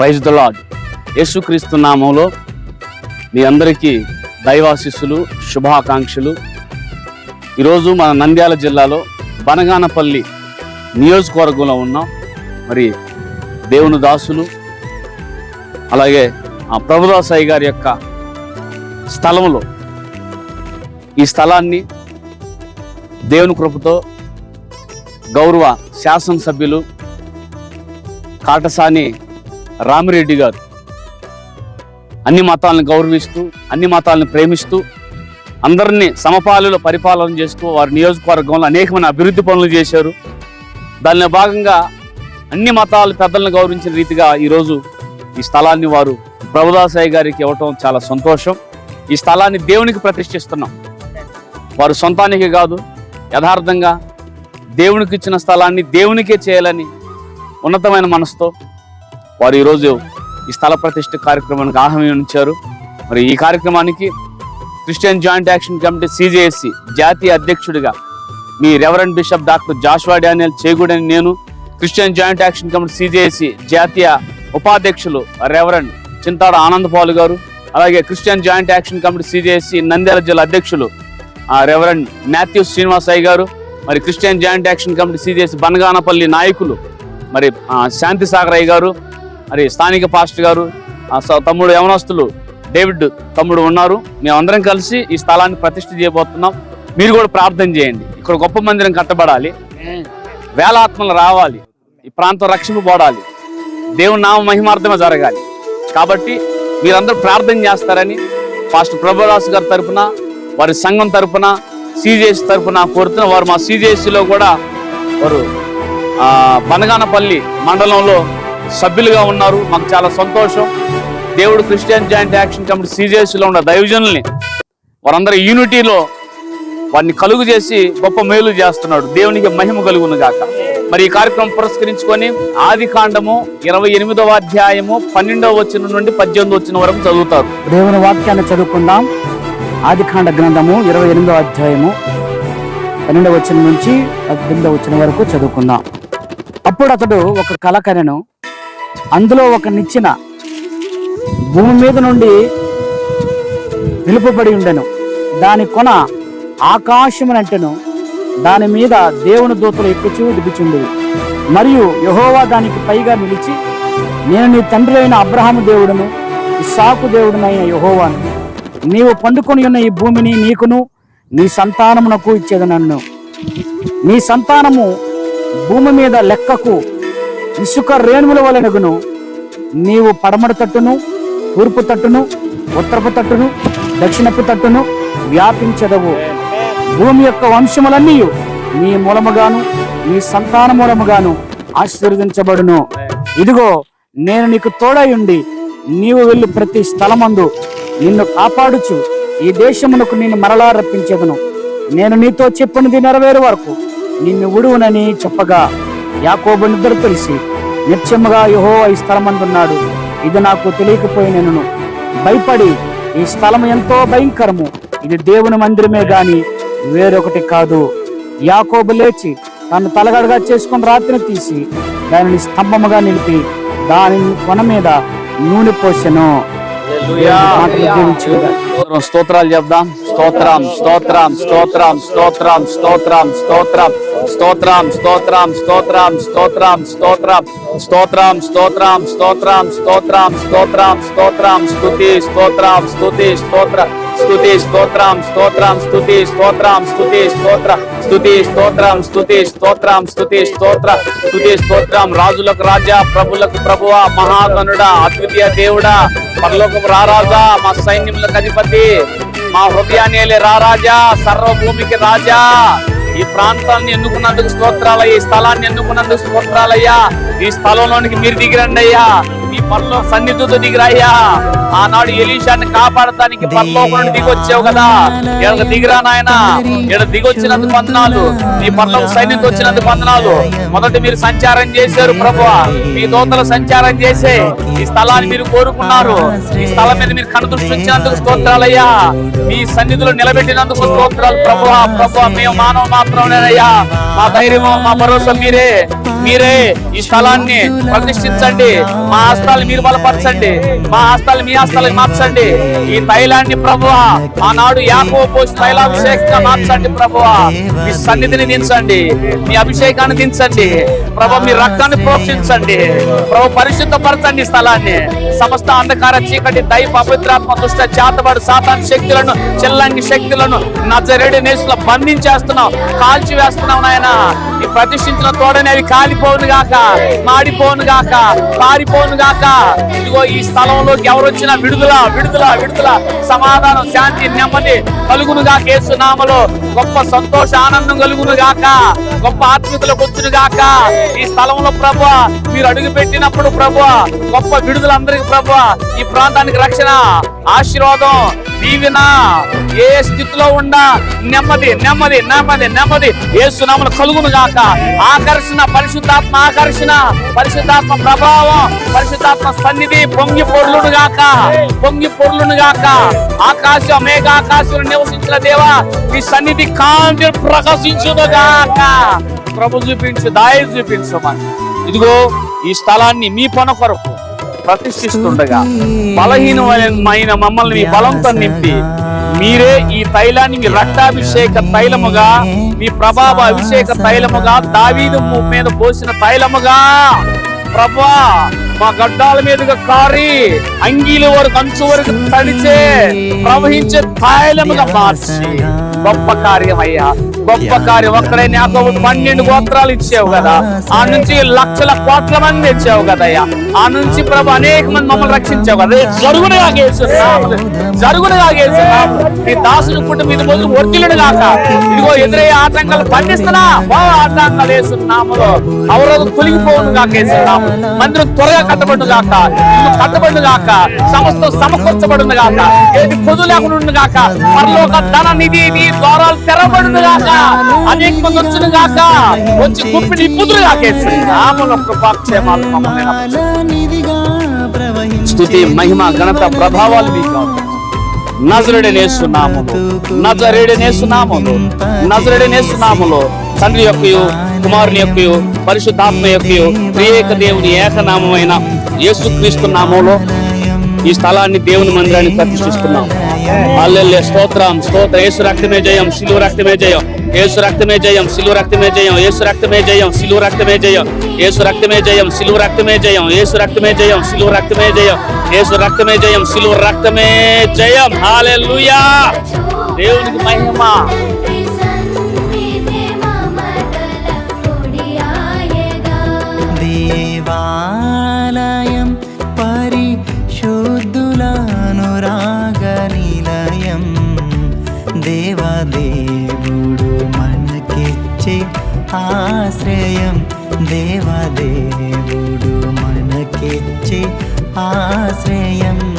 Praise the lord యేసుక్రీస్తు నామంలో మీ అందరికీ దైవాశిస్సులు శుభాకాంక్షలు. ఈరోజు మన నంద్యాల జిల్లాలో బనగానపల్లి నియోజకవర్గంలో ఉన్నాం. మరి దేవుని దాసులు అలాగే ఆ ప్రభుదాసాయి గారి యొక్క స్థలంలో ఈ స్థలాన్ని దేవుని కృపతో గౌరవ శాసనసభ్యులు కాటసాని రామిరెడ్డి గారు. అన్ని మతాలను గౌరవిస్తూ అన్ని మతాలను ప్రేమిస్తూ అందరినీ సమపాలలో పరిపాలన చేస్తూ వారి నియోజకవర్గంలో అనేకమైన అభివృద్ధి పనులు చేశారు. దానిలో భాగంగా అన్ని మతాల పెద్దలను గౌరవించిన రీతిగా ఈరోజు ఈ స్థలాన్ని వారు ప్రభుదాసాయి గారికి ఇవ్వటం చాలా సంతోషం. ఈ స్థలాన్ని దేవునికి ప్రతిష్ఠిస్తున్నాం. వారు సొంతానికి కాదు యథార్థంగా దేవునికి ఇచ్చిన స్థలాన్ని దేవునికే చేయాలని ఉన్నతమైన మనసుతో వారు ఈరోజు ఈ స్థల ప్రతిష్ఠ కార్యక్రమానికి ఆహ్వానించారు మరి ఈ కార్యక్రమానికి Christian joint action committee CJSC జాతీయ అధ్యక్షుడిగా మీ reverend bishop doctor Joshua Daniel చేగూడని నేను Christian joint action committee CJSC జాతీయ ఉపాధ్యక్షులు రెవరెండ్ చింతాడ ఆనందపాలు గారు అలాగే Christian joint action committee CJSC Nandyal జిల్లా అధ్యక్షులు ఆ, రెవరెండ్ మాథ్యూ శ్రీనివాసాయి గారు మరి Christian joint action committee CJS Banaganapalli నాయకులు మరి శాంతి సాగరయ్య గారు మరి స్థానిక పాస్టర్ గారు ఆ స- తమ్ముడు యవనస్తులు డేవిడ్ తమ్ముడు ఉన్నారు. మేమందరం కలిసి ఈ స్థలాన్ని ప్రతిష్ఠ చేయబోతున్నాం. మీరు కూడా ప్రార్థన చేయండి. ఇక్కడ గొప్ప మందిరం కట్టబడాలి. వేల ఆత్మలు రావాలి. ఈ ప్రాంతం రక్షింపబడాలి దేవుని నామ మహిమార్థమే జరగాలి. కాబట్టి మీరందరూ ప్రార్థన చేస్తారని పాస్టర్ ప్రభుదాస్ గారి తరఫున వారి సంఘం తరఫున సిజేసి తరపున కోరుతున్న వారు మా సిజేసిలో కూడా వారు బనగానపల్లి మండలంలో సభ్యులుగా ఉన్నారు. మాకు చాలా సంతోషం. దేవుడు క్రిస్టియన్ జాయింట్ యాక్షన్ కమిటీ సిజేఎస్లో ఉన్న దైవజనుల్ని వారందరి యూనిటీలో వారిని కలుగు చేసి గొప్ప మేలు చేస్తున్నాడు. దేవునికి మహిమ కలుగును గాక. మరి ఈ కార్యక్రమం పురస్కరించుకొని ఆది కాండము ఇరవై ఎనిమిదవ అధ్యాయము పన్నెండవ వచ్చిన నుండి పద్దెనిమిది వచ్చిన వరకు చదువుతారు. దేవుని వాక్యాన్ని చదువుకుందాం. ఆదికాండ గ్రంథము ఇరవై ఎనిమిదవ అధ్యాయము పన్నెండవ వచ్చిన నుంచి పద్దెనిమిదవ వచ్చిన వరకు చదువుకుందాం. అప్పుడు అతడు ఒక కల కనెను అందులో ఒక నిచ్చిన భూమి మీద నుండి నిలుపబడి ఉండెను. దాని కొన ఆకాశమునంటెను దాని మీద దేవుని దూతలు ఎక్కుచూ దిగుచుండేవి. మరియు యహోవా దానికి పైగా నిలిచి నేను నీ తండ్రి అయిన అబ్రహాము దేవుడును ఇస్సాకు దేవుడునైన యహోవాను నీవు పండుకొని ఉన్న ఈ భూమిని నీకును నీ సంతానమునకు ఇచ్చేది నన్ను నీ సంతానము భూమి మీద లెక్కకు ఇసుక రేణువుల వలనగును నీవు పడమర తట్టును తూర్పు తట్టును ఉత్తరపు తట్టును దక్షిణపు తట్టును వ్యాపించదవు. భూమి యొక్క వంశములన్నీ నీ మూలముగాను నీ సంతాన మూలముగాను ఆశీర్వదించబడును. ఇదిగో నేను నీకు తోడై ఉండి నీవు వెళ్ళి ప్రతి స్థలమందు నిన్ను కాపాడుచు. ఈ దేశమునకు నిన్ను మరలా రప్పించేదను. నేను నీతో చెప్పినది నెరవేరు వరకు నిన్ను ఉడువునని చెప్పగా. యాకోబు నిద్ర తెలిసి నిత్యముగా యహో ఈ స్థలమందున్నాడు. ఇది నాకు తెలియకపోయినను భయపడి ఈ స్థలం ఎంతో భయంకరము. ఇది దేవుని మందిరమే గాని వేరొకటి కాదు. యాకోబు లేచి తను తలగడగా చేసుకుని రాత్రిని తీసి దానిని స్తంభముగా నిలిపి దాని కొన మీద నూనె పోసెను. స్తోత్రాలు చెప్దాం. స్తోత్రం స్తోత్రం స్తోత్రం స్తోత్రం స్తోత్రం స్తోత్రం స్తోత్రం స్తోత్రం స్తోత్రం స్తోత్రం స్తోత్రం స్తోత్రం స్తోత్రం స్తోత్రం స్తోత్రం స్తోత్రం స్తోత్రం స్తుతి స్తోత్రం స్తుతి స్తోత్ర స్తుతి స్తోత్రం స్తోత్రం స్తుతి స్తోత్రం స్తుతి స్తోత్ర స్తుతి స్తోత్రం స్తుతి స్తోత్రం స్తుతి స్తోత్ర స్తుతి స్తోత్రం రాజులకు రాజా ప్రభులకు ప్రభువా మహాగణుడా అద్వితీయ దేవుడా పరలోకపు రారాజా మా సైన్యములకు అధిపతి మా హృదయాన్ని రారాజా సర్వభూమికి రాజా. ఈ ప్రాంతాన్ని ఎన్నుకున్నందుకు స్తోత్రాలయ్యా ఈ స్థలాన్ని ఎన్నుకున్నందుకు స్తోత్రాలయ్యా. ఈ స్థలంలోనికి మీరు దిగిరండి అయ్యా. పరలో సన్నిధితో దిగిరయ్యా. ఆనాడు ఎలీషాన్ని కాపాడటానికి పరలోకం దిగొచ్చావు కదా. ఇక్కడ దిగిరా నాయన. ఇక్కడ దిగొచ్చినందుకు వందనాలు. నీ పరలోక సైన్యంతో వచ్చినందుకు వందనాలు. మొదట మీరు సంచారం చేశారు ప్రభు మీ దోతలు సంచారం చేసే ఈ స్థలాన్ని మీరు కోరుకున్నారు. ఈ స్థలం మీద మీరు కనుదృష్టి ఉంచినందుకు స్తోత్రాలయ్యా. మీ సన్నిధిలో నిలబెట్టినందుకు స్తోత్రాలు ప్రభు ప్రభు మేము మానవ మాత్రమేనయ్యా మా ధైర్యము మా భరోసా మీరే. మీరే ఈ స్థలాన్ని ప్రతిష్ఠించండి. మా హస్తాలు మీరు బలపరచండి. మా హస్తాలు మీ హస్తాలకు మార్చండి. ఈ తైలాన్ని ప్రభువ ఆనాడు యాకో పోసి తైలాభిషేకంగా మార్చండి ప్రభువ. మీ సన్నిధిని దించండి. మీ అభిషేకాన్ని దించండి. ప్రభు మీ రక్తాన్ని ప్రోక్షించండి. ప్రభు పరిశుద్ధపరచండి ఈ స్థలాన్ని. సమస్త అంధకార చీకటి దై పవిత్రాత్మ దుష్ట చేతబడు సాతాన్ శక్తులను చెల్లంగి శక్తులను నజరేడి నేసులో బంధించేస్తున్నావు. కాల్చి వేస్తున్నావు నాయన. ఈ ప్రతిష్ఠించిన తోడని అవి కాలిపోను గాక మాడిపోను గాక పారిపోను గాక. ఇదిగో ఈ స్థలంలోకి ఎవరు వచ్చినా విడుదల విడుదల విడుదల. సమాధానం శాంతి నెమ్మది కలుగును గాక ఏసునామలో గొప్ప సంతోష ఆనందం కలుగును గాక. గొప్ప ఆత్మీయతలకు వచ్చును ఈ స్థలంలో ప్రభు మీరు అడుగు పెట్టినప్పుడు ప్రభు గొప్ప విడుదల అందరికి ప్రభు ఈ ప్రాంతానికి రక్షణ ఆశీర్వాదం దీవెన ఏ స్థితిలో ఉండా నెమ్మది నెమ్మది నెమ్మది నెమ్మది. ఏసునామలు కలుగును గాక. ఆకర్షణ పరిశుద్ధాత్మ ఆకర్షణ పరిశుద్ధాత్మ ప్రభావం పరిశుద్ధాత్మ సన్నిధి పొంగి పొర్లును గాక పొంగి పొర్లును గాక. ఆకాశ ఆకాశం నివసించిన దేవా ఈ సన్నిధి కాంతి ప్రకాశించును గాక. ప్రభు చూపించు దాయ చూపించమని ఇదిగో ఈ స్థలాన్ని మీ పన కొరకు ప్రతిష్ఠిస్తుండగా. బలహీనమైన మమ్మల్ని మీ బలంతో నింపి. మీరే ఈ తైలాన్ని మీ రక్తాభిషేక తైలముగా మీ ప్రభావ అభిషేక తైలముగా దావీదు మీద పోసిన తైలముగా. ప్రభా మా గడ్డాల మీదుగా కారి అంగీల వరకు అంచు వరకు తడిచే ప్రవహించే తైలముగా మార్చి. గొప్ప కార్యం అయ్యా గొప్ప కార్యం ఒక్కడే నాకు పన్నెండు గోత్రాలు ఇచ్చావు కదా. ఆ నుంచి లక్షల కోట్ల మంది ఇచ్చావు కదయ్యా. ఆ నుంచి ప్రభు అనేక మంది మమ్మల్ని రక్షించావు కదా. జరుగును గేస్తున్నాము జరుగును గేస్తున్నాము నీ దాసుని పుట్టు మీద మొదలు వర్తిలుడు కాక ఇదిగో ఎదురయ్యే ఆటంకాలు పండిస్తున్నా. ఓ ఆటంకాలు వేస్తున్నాములో అవరోధం తొలగిపోవును గాక వేస్తున్నాము మందిరం త్వరగా కట్టబడును గాక ఇల్లు కట్టబడును గాక సమస్తం సమకూర్చబడును గాక ఏది పొదు లేకుండా గాక పరలోక ధన నిధి ద్వారాలు తెరబడును గాక అనేక మంది వచ్చును గాక వచ్చి గుప్పిని పుదురు గాకేసి నామలో కృపాక్షేమాలు మమ్మల్ని. స్తుతి మహిమ ఘనత ప్రభావాలు మీకు నజరుడనేస్తున్నాములు నజరేడనేస్తున్నాములు నజరేడనేస్తున్నాములు తండ్రి యొక్కయు కుమారుని యొక్కయు పరిశుద్ధాత్మ యొక్కయు త్రియేక దేవుని ఏకనామమైన యేసుక్రీస్తు నామంలో ఈ స్థలాన్ని దేవుని మందిరాన్ని ప్రతిష్ఠిస్తున్నాం అల్లెల్లే స్తోత్రం స్తోత్ర. యేసు రక్తమే జయం సిలువ రక్తమే జయం. యేసు రక్తమే జయం సిలువ రక్తమే జయం. యేసు రక్తమే జయం సిలువ రక్తమే జయం. యేసు రక్తమే జయం సిలువ రక్తమే జయం. యేసు రక్తమే జయం సిలువ రక్తమే జయం. యేసు రక్తమే జయం సిలువ రక్తమే జయం. హల్లెలూయా. దేవునికి మహిమ. ఆశ్రయం దేవదేవుడు మనకిచ్చే ఆశ్రయం.